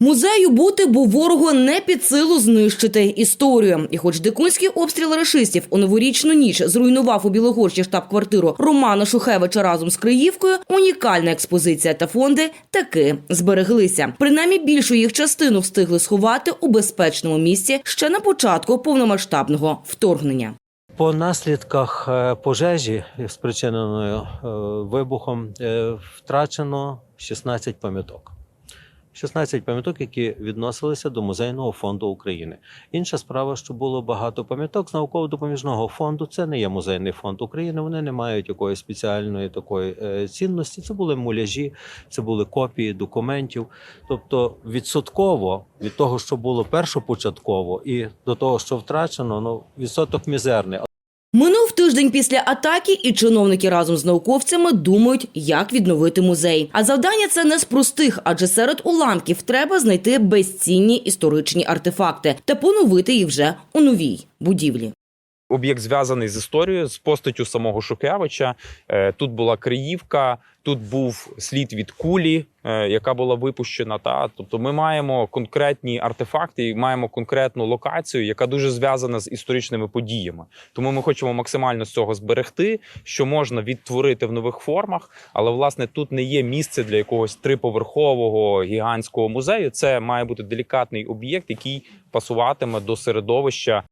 Музею бути, бо ворогу не під силу знищити історію. І хоч дикунський обстріл рашистів у новорічну ніч зруйнував у Білогорщі штаб-квартиру Романа Шухевича разом з Криївкою, унікальна експозиція та фонди таки збереглися. Принаймні більшу їх частину встигли сховати у безпечному місці ще на початку повномасштабного вторгнення. По наслідках е, пожежі, спричиненою е, вибухом, е, втрачено 16 пам'яток. 16 пам'яток, які відносилися до музейного фонду України. Інша справа, що було багато пам'яток з науково-допоміжного фонду. Це не є музейний фонд України. Вони не мають якоїсь спеціальної такої е, цінності. Це були муляжі, це були копії документів. Тобто, відсотково від того, що було першопочатково, і до того, що втрачено, ну відсоток мізерний. Минув тиждень після атаки, і чиновники разом з науковцями думають, як відновити музей. А завдання це не з простих, адже серед уламків треба знайти безцінні історичні артефакти та поновити їх вже у новій будівлі. Об'єкт зв'язаний з історією, з постаттю самого Шухевича. Е, Тут була Криївка, тут був слід від кулі, е, яка була випущена. Та тобто, ми маємо конкретні артефакти і маємо конкретну локацію, яка дуже зв'язана з історичними подіями. Тому ми хочемо максимально з цього зберегти, що можна відтворити в нових формах. Але власне тут не є місце для якогось триповерхового гігантського музею. Це має бути делікатний об'єкт, який пасуватиме до середовища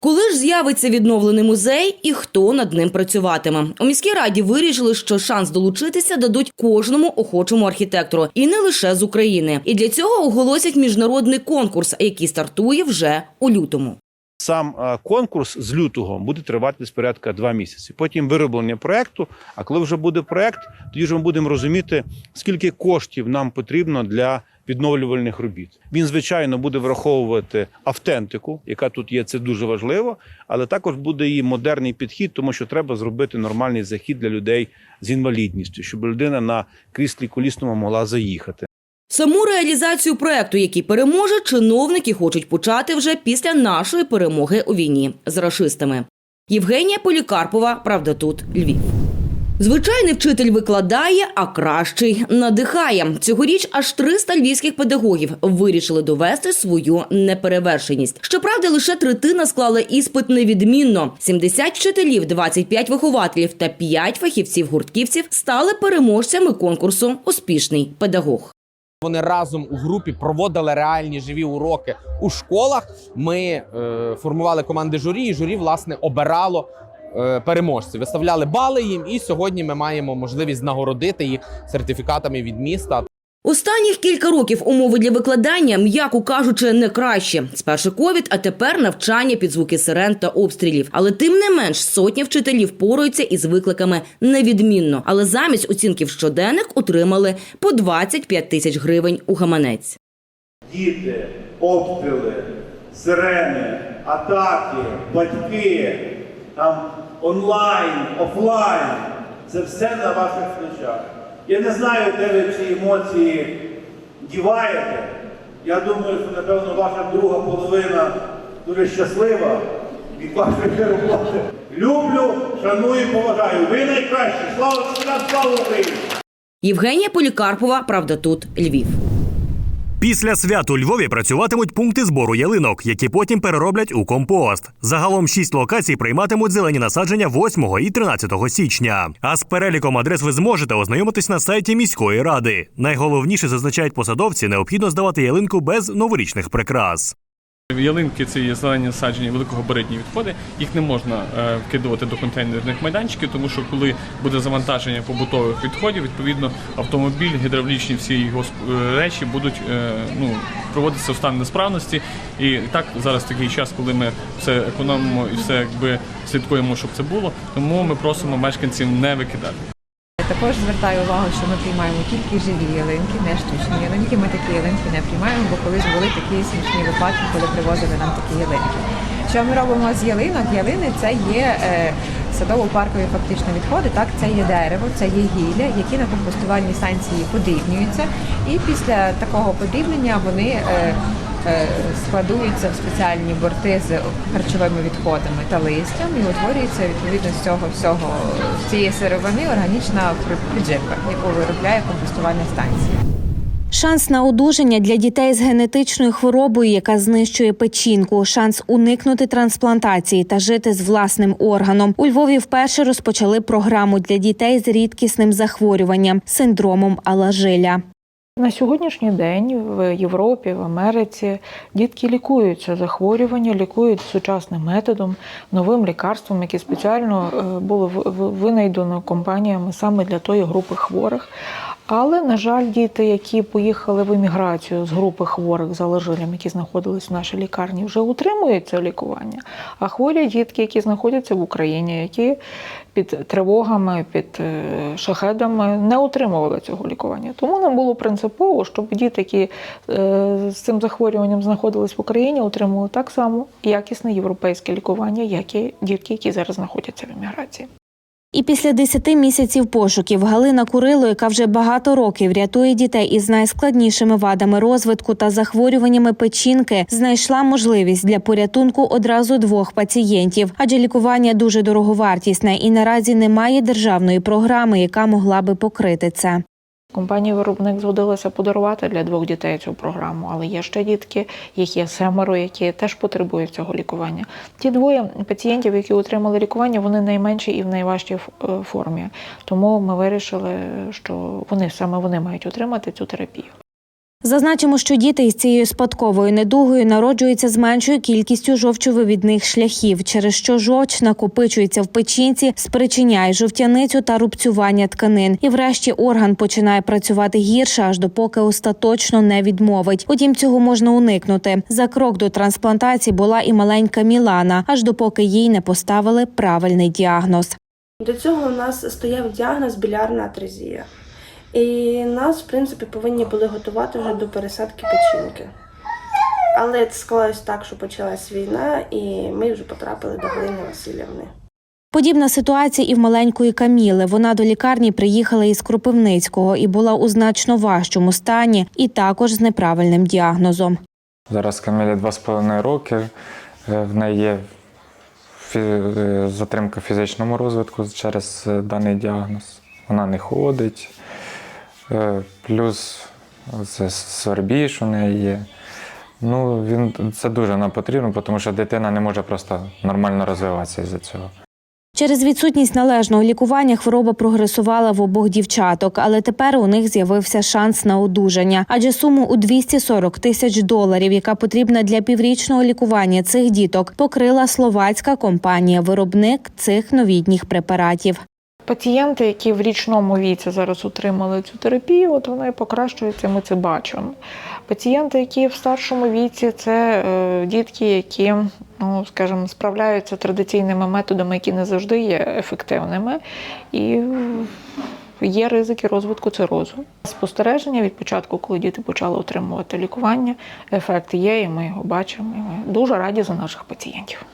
Коли ж з'явиться відновлений музей і хто над ним працюватиме? У міській раді вирішили, що шанс долучитися дадуть кожному охочому архітектору, і не лише з України. І для цього оголосять міжнародний конкурс, який стартує вже у лютому. Сам е, конкурс з лютого буде тривати десь порядка два місяці. Потім вироблення проекту. А коли вже буде проект, тоді ж ми будемо розуміти, скільки коштів нам потрібно для відновлювальних робіт. Він звичайно буде враховувати автентику, яка тут є. Це дуже важливо, але також буде і модерний підхід, тому що треба зробити нормальний захід для людей з інвалідністю, щоб людина на кріслі колісному могла заїхати. Саму реалізацію проекту, який переможе, чиновники хочуть почати вже після нашої перемоги у війні з рашистами. Євгенія Полікарпова, правда, тут Львів. Звичайний вчитель викладає, а кращий надихає. Цьогоріч аж 300 львівських педагогів вирішили довести свою неперевершеність. Щоправда, лише третина склала іспит невідмінно. 70 вчителів, 25 вихователів та 5 фахівців-гуртківців стали переможцями конкурсу Успішний педагог. Вони разом у групі проводили реальні живі уроки у школах. Ми е, формували команди журі, і журі власне обирало е, переможців, виставляли бали їм. І сьогодні ми маємо можливість нагородити їх сертифікатами від міста. Останніх кілька років умови для викладання, м'яко кажучи, не кращі. Спершу ковід, а тепер навчання під звуки сирен та обстрілів. Але тим не менш сотні вчителів пораються із викликами невідмінно. Але замість оцінків щоденник отримали по 25 тисяч гривень у гаманець. діти, обстріли, сирени, атаки, батьки, там онлайн, офлайн. Це все на ваших плечах. Я не знаю, де ви ці емоції діваєте. Я думаю, що, напевно, ваша друга половина дуже щаслива від вашої роботи. Люблю, шаную, поважаю. Ви найкращі. Слава слава Україні! Євгенія Полікарпова, правда, тут Львів. Після свят у Львові працюватимуть пункти збору ялинок, які потім перероблять у компост. Загалом шість локацій прийматимуть зелені насадження 8 і 13 січня. А з переліком адрес ви зможете ознайомитись на сайті міської ради. Найголовніше зазначають посадовці, необхідно здавати ялинку без новорічних прикрас. Ялинки це є зелені насадження великогабаритні відходи. Їх не можна е, вкидувати до контейнерних майданчиків, тому що коли буде завантаження побутових відходів, відповідно автомобіль, гідравлічні всі його е, речі будуть е, ну, проводитися в стан несправності. І так зараз такий час, коли ми все економимо і все якби слідкуємо, щоб це було. Тому ми просимо мешканців не викидати. Також звертаю увагу, що ми приймаємо тільки живі ялинки, не штучні ялинки. Ми такі ялинки не приймаємо, бо колись були такі смішні випадки, коли привозили нам такі ялинки. Що ми робимо з ялинок? Ялини це є е, садово-паркові фактично відходи. Так, це є дерево, це є гілля, які на компостувальній станції подрібнюються. І після такого подрібнення вони е, складуються в спеціальні борти з харчовими відходами та листям і утворюється відповідно з цього всього з цієї сировини органічна підживка, яку виробляє компостувальна станція. Шанс на одужання для дітей з генетичною хворобою, яка знищує печінку, шанс уникнути трансплантації та жити з власним органом. У Львові вперше розпочали програму для дітей з рідкісним захворюванням синдромом Алажиля. На сьогоднішній день в Європі, в Америці дітки лікуються захворювання, лікують сучасним методом, новим лікарством, яке спеціально е, було винайдено компаніями саме для тої групи хворих. Але, на жаль, діти, які поїхали в еміграцію з групи хворих з алержилем, які знаходились в нашій лікарні, вже утримують це лікування. А хворі дітки, які знаходяться в Україні, які під тривогами, під е, шахедами не отримували цього лікування. Тому нам було принципово, щоб діти, які е, з цим захворюванням знаходились в Україні, отримували так само якісне європейське лікування, як і дітки, які зараз знаходяться в еміграції. І після 10 місяців пошуків Галина Курило, яка вже багато років рятує дітей із найскладнішими вадами розвитку та захворюваннями печінки, знайшла можливість для порятунку одразу двох пацієнтів, адже лікування дуже дороговартісне і наразі немає державної програми, яка могла би покрити це. Компанія-виробник згодилася подарувати для двох дітей цю програму, але є ще дітки, їх є семеро, які теж потребують цього лікування. Ті двоє пацієнтів, які отримали лікування, вони найменші і в найважчій е, формі. Тому ми вирішили, що вони саме вони мають отримати цю терапію. Зазначимо, що діти із цією спадковою недугою народжуються з меншою кількістю жовчовивідних шляхів, через що жовч накопичується в печінці, спричиняє жовтяницю та рубцювання тканин. І врешті орган починає працювати гірше, аж допоки остаточно не відмовить. Утім, цього можна уникнути. За крок до трансплантації була і маленька Мілана, аж допоки їй не поставили правильний діагноз. До цього у нас стояв діагноз білярна атрезія. І нас, в принципі, повинні були готувати вже до пересадки печінки. Але це склалось так, що почалась війна, і ми вже потрапили до Галини Васильівни. Подібна ситуація і в маленької Каміли. Вона до лікарні приїхала із Кропивницького і була у значно важчому стані, і також з неправильним діагнозом. Зараз Камілі два з половиною роки. Е, В неї є е, затримка в фізичному розвитку через е, даний діагноз. Вона не ходить. Е, Плюс це сорбіж у неї є. Ну, він, це дуже нам потрібно, тому що дитина не може просто нормально розвиватися із-за цього. Через відсутність належного лікування хвороба прогресувала в обох дівчаток, але тепер у них з'явився шанс на одужання. Адже суму у 240 тисяч доларів, яка потрібна для піврічного лікування цих діток, покрила словацька компанія-виробник цих новітніх препаратів. Пацієнти, які в річному віці зараз отримали цю терапію, от вона і покращується, ми це бачимо. Пацієнти, які в старшому віці, це е, дітки, які, ну скажімо, справляються традиційними методами, які не завжди є ефективними, і є ризики розвитку цирозу. Спостереження від початку, коли діти почали отримувати лікування, ефект є, і ми його бачимо. І ми дуже раді за наших пацієнтів.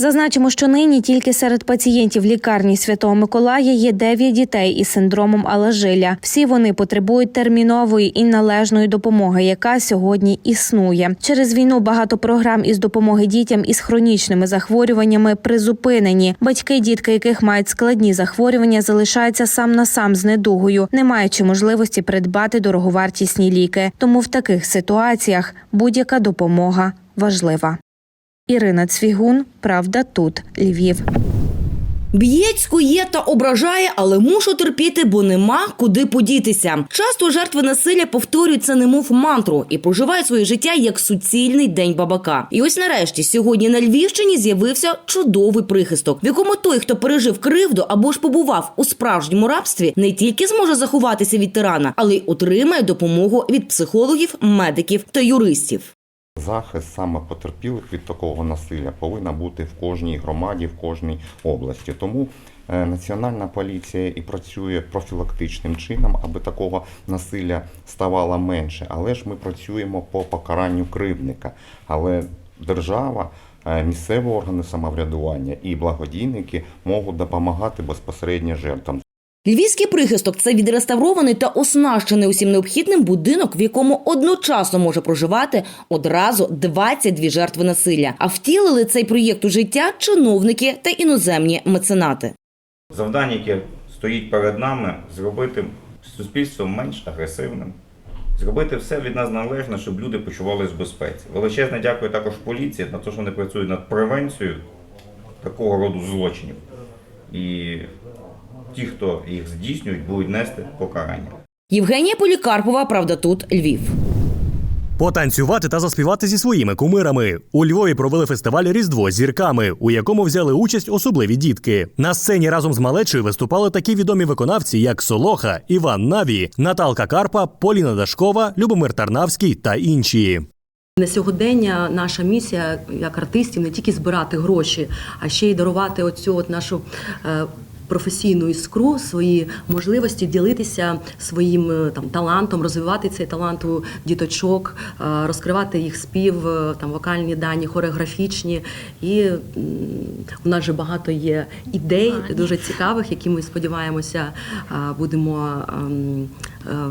Зазначимо, що нині тільки серед пацієнтів лікарні Святого Миколая є 9 дітей із синдромом Алажиля. Всі вони потребують термінової і належної допомоги, яка сьогодні існує. Через війну багато програм із допомоги дітям із хронічними захворюваннями призупинені. Батьки, дітки, яких мають складні захворювання, залишаються сам на сам з недугою, не маючи можливості придбати дороговартісні ліки. Тому в таких ситуаціях будь-яка допомога важлива. Ірина Цвігун, Правда, тут Львів. Б'є, цькує та ображає, але мушу терпіти, бо нема куди подітися. Часто жертви насилля повторюють це немов мантру і проживають своє життя як суцільний день бабака. І ось нарешті сьогодні на Львівщині з'явився чудовий прихисток, в якому той, хто пережив кривду або ж побував у справжньому рабстві, не тільки зможе заховатися від тирана, але й отримає допомогу від психологів, медиків та юристів. Захист саме потерпілих від такого насилля повинна бути в кожній громаді, в кожній області. Тому е, Національна поліція і працює профілактичним чином, аби такого насилля ставало менше. Але ж ми працюємо по покаранню кривдника. Але держава, е, місцеві органи самоврядування і благодійники можуть допомагати безпосередньо жертвам. Львівський прихисток це відреставрований та оснащений усім необхідним будинок, в якому одночасно може проживати одразу 22 жертви насилля. А втілили цей проєкт у життя чиновники та іноземні меценати. Завдання, яке стоїть перед нами, зробити суспільство менш агресивним, Зробити все від нас належне, щоб люди почувалися в безпеці. Величезне дякую також поліції на те, що вони працюють над превенцією такого роду злочинів. І ті, хто їх здійснюють, будуть нести покарання. Євгенія Полікарпова, правда, тут Львів. Потанцювати та заспівати зі своїми кумирами. У Львові провели фестиваль Різдво з зірками, у якому взяли участь особливі дітки. На сцені разом з малечою виступали такі відомі виконавці, як Солоха, Іван Наві, Наталка Карпа, Поліна Дашкова, Любомир Тарнавський та інші. На сьогодення наша місія як артистів не тільки збирати гроші, а ще й дарувати оцю от нашу. Професійну іскру, свої можливості ділитися своїм е, там талантом, розвивати цей талант у діточок, е, розкривати їх спів, е, там вокальні дані, хореографічні. І у нас же багато є ідей дуже цікавих, які ми сподіваємося будемо ем,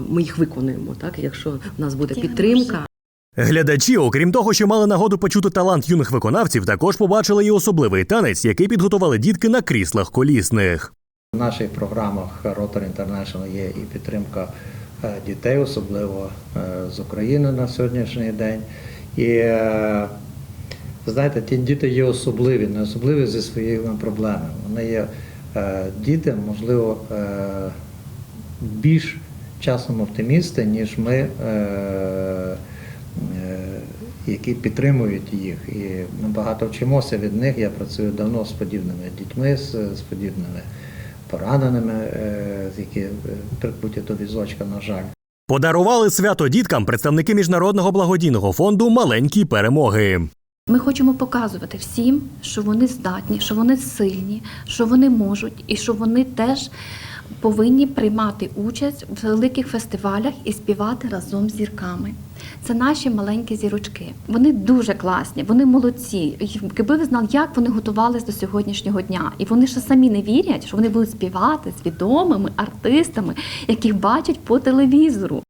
ми їх виконуємо. Так, якщо в нас буде підтримка. Глядачі, окрім того, що мали нагоду почути талант юних виконавців, також побачили і особливий танець, який підготували дітки на кріслах колісних. В наших програмах Rotary International є і підтримка е, дітей, особливо е, з України на сьогоднішній день. І е, знаєте, ті діти є особливі, не особливі зі своїми проблемами. Вони є діти, можливо, більш часом оптимісти, ніж ми, які підтримують їх. І ми багато вчимося від них. Я працюю давно з подібними дітьми, з, з подібними пораненими, е, які е, прикуті до візочка, на жаль. Подарували свято діткам представники міжнародного благодійного фонду маленькі перемоги. Ми хочемо показувати всім, що вони здатні, що вони сильні, що вони можуть, і що вони теж повинні приймати участь в великих фестивалях і співати разом з зірками. Це наші маленькі зірочки. Вони дуже класні, вони молодці. Якби ви знали, як вони готувалися до сьогоднішнього дня, і вони ще самі не вірять, що вони будуть співати з відомими артистами, яких бачать по телевізору.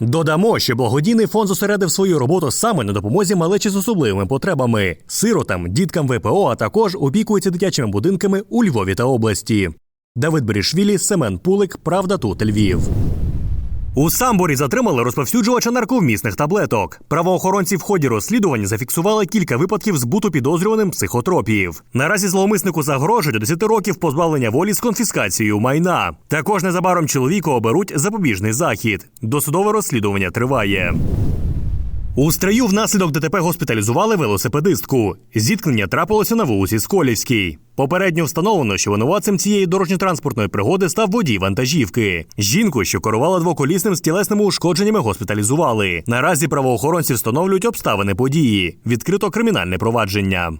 Додамо, що благодійний фонд зосередив свою роботу саме на допомозі малечі з особливими потребами, сиротам, діткам ВПО, а також опікується дитячими будинками у Львові та області. Давид Берішвілі, Семен Пулик, Правда тут Львів. У Самборі затримали розповсюджувача нарковмісних таблеток. Правоохоронці в ході розслідувань зафіксували кілька випадків збуту підозрюваним психотропів. Наразі зловмиснику загрожує до 10 років позбавлення волі з конфіскацією майна. Також незабаром чоловіку оберуть запобіжний захід. Досудове розслідування триває. У стрию внаслідок ДТП госпіталізували велосипедистку. Зіткнення трапилося на вулиці Сколівській. Попередньо встановлено, що винуватцем цієї дорожньо-транспортної пригоди став водій вантажівки. Жінку, що керувала двоколісним з тілесними ушкодженнями, госпіталізували. Наразі правоохоронці встановлюють обставини події. Відкрито кримінальне провадження.